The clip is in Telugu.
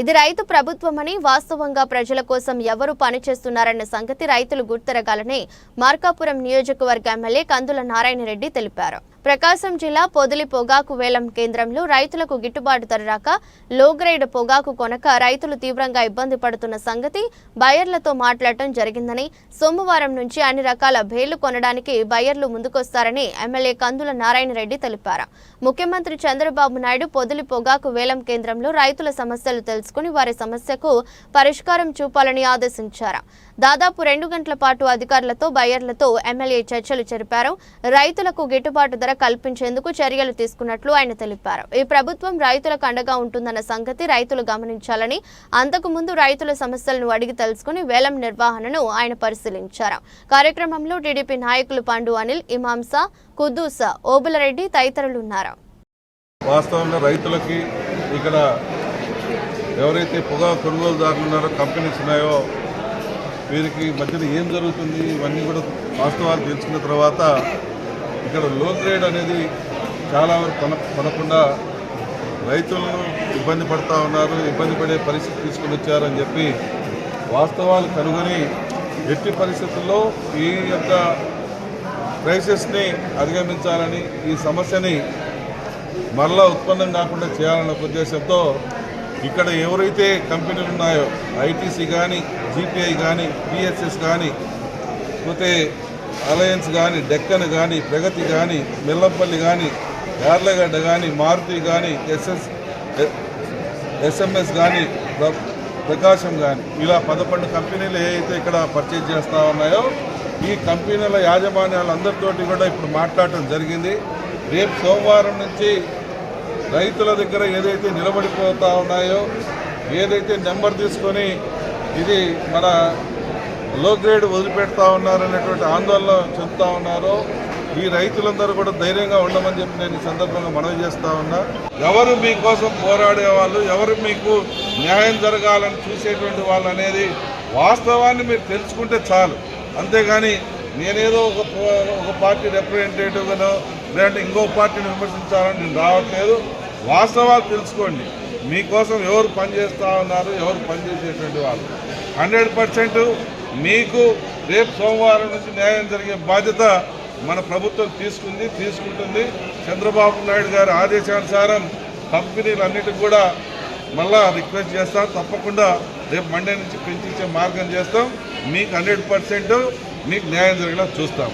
ఇది రైతు ప్రభుత్వమని వాస్తవంగా ప్రజల కోసం ఎవరు పనిచేస్తున్నారన్న సంగతి రైతులు గుర్తెరగాలని మార్కాపురం నియోజకవర్గ ఎమ్మెల్యే కందుల నారాయణరెడ్డి తెలిపారు. ప్రకాశం జిల్లా పొదిలి పొగాకు వేలం కేంద్రంలో రైతులకు గిట్టుబాటు ధర రాక లో గ్రేడ్ పొగాకు కొనక రైతులు తీవ్రంగా ఇబ్బంది పడుతున్న సంగతి బయర్లతో మాట్లాడటం జరిగిందని సోమవారం నుంచి అన్ని రకాల భేళ్ళు కొనడానికి బయర్లు ముందుకొస్తారని ఎమ్మెల్యే కందుల నారాయణరెడ్డి తెలిపారు. ముఖ్యమంత్రి చంద్రబాబు నాయుడు పొదిలి పొగాకు వేలం కేంద్రంలో రైతుల సమస్యలు తెలుసుకుని వారి సమస్యకు పరిష్కారం చూపాలని ఆదేశించారు. దాదాపు రెండు గంటల పాటు అధికారులతో బయర్లతో ఎమ్మెల్యే చర్చలు జరిపారు. రైతులకు గిట్టుబాటు ధర కల్పించేందుకు చర్యలు తీసుకున్నట్లు ఆయన తెలిపారు. ఈ ప్రభుత్వం రైతులకు అండగా ఉంటుందన్న సంగతి రైతులు గమనించాలని అంతకుముందు రైతుల సమస్యలను అడిగి తెలుసుకుని వేలం నిర్వహణను ఆయన పరిశీలించారు. కార్యక్రమంలో టీడీపీ నాయకులు పండు అనిల్ ఇమాంసా కుద్దూస ఓబులరెడ్డి తదితరులు ఉన్నారు వాస్తవంగా రైతులకి ఇక్కడ ఎవరైతే పొగా కొనుగోలుదారులు ఉన్నారో కంపెనీస్ ఉన్నాయో వీరికి మధ్యన ఏం జరుగుతుంది? ఇవన్నీ కూడా వాస్తవాలు తెలుసుకున్న తర్వాత ఇక్కడ లో గ్రేడ్ అనేది చాలా వరకు కొన కొనకుండా రైతులను ఇబ్బంది పడుతూ ఉన్నారు ఇబ్బంది పడే పరిస్థితి తీసుకుని వచ్చారని చెప్పి వాస్తవాలు కనుగొని ఎట్టి పరిస్థితుల్లో ఈ యొక్క క్రైసిస్ని అధిగమించాలని ఈ సమస్యని మరలా ఉత్పన్నం కాకుండా చేయాలన్న ఉద్దేశంతో ఇక్కడ ఎవరైతే కంపెనీలు ఉన్నాయో ఐటీసీ కానీ జీపీఐ కానీ పిఎస్ఎస్ కానీ పోతే అలయన్స్ కానీ డెక్కన్ కానీ ప్రగతి కానీ మిల్లంపల్లి కానీ యార్లగడ్డ కానీ మారుతి కానీ ఎస్ఎస్ ఎస్ఎంఎస్ కానీ ప్రకాశం కానీ ఇలా పదకొండు కంపెనీలు ఏవైతే ఇక్కడ పర్చేజ్ చేస్తూ ఉన్నాయో ఈ కంపెనీల యాజమాన్యాలందరితోటి కూడా ఇప్పుడు మాట్లాడటం జరిగింది. రేపు సోమవారం నుంచి రైతుల దగ్గర ఏదైతే నిలబడిపోతూ ఉన్నాయో ఏదైతే నెంబర్ తీసుకొని ఇది మన లో గ్రేడ్ వదిలిపెడతా ఉన్నారనేటువంటి ఆందోళన చెందుతా ఉన్నారో ఈ రైతులందరూ కూడా ధైర్యంగా ఉండమని చెప్పి నేను ఈ సందర్భంగా మనవి చేస్తా ఉన్నా. ఎవరు మీకోసం పోరాడే వాళ్ళు ఎవరు మీకు న్యాయం జరగాలని చూసేటువంటి వాళ్ళు అనేది వాస్తవాన్ని మీరు తెలుసుకుంటే చాలు. అంతేగాని నేనేదో ఒక ఒక పార్టీ రిప్రజెంటేటివ్గానో లేదంటే ఇంకో పార్టీని విమర్శించాలని నేను రావట్లేదు. వాస్తవాలు తెలుసుకోండి. మీకోసం ఎవరు పనిచేస్తూ ఉన్నారు ఎవరు పనిచేసేటువంటి వాళ్ళు? హండ్రెడ్ పర్సెంట్ మీకు రేపు సోమవారం నుంచి న్యాయం జరిగే బాధ్యత మన ప్రభుత్వం తీసుకుంది తీసుకుంటుంది. చంద్రబాబు నాయుడు గారి ఆదేశానుసారం కంపెనీలన్నిటికి కూడా మళ్ళా రిక్వెస్ట్ చేస్తాం. తప్పకుండా రేపు మండే నుంచి పెంచిచ్చే మార్గం చేస్తాం. మీకు హండ్రెడ్ పర్సెంట్ మీకు న్యాయం జరిగేలా చూస్తాం.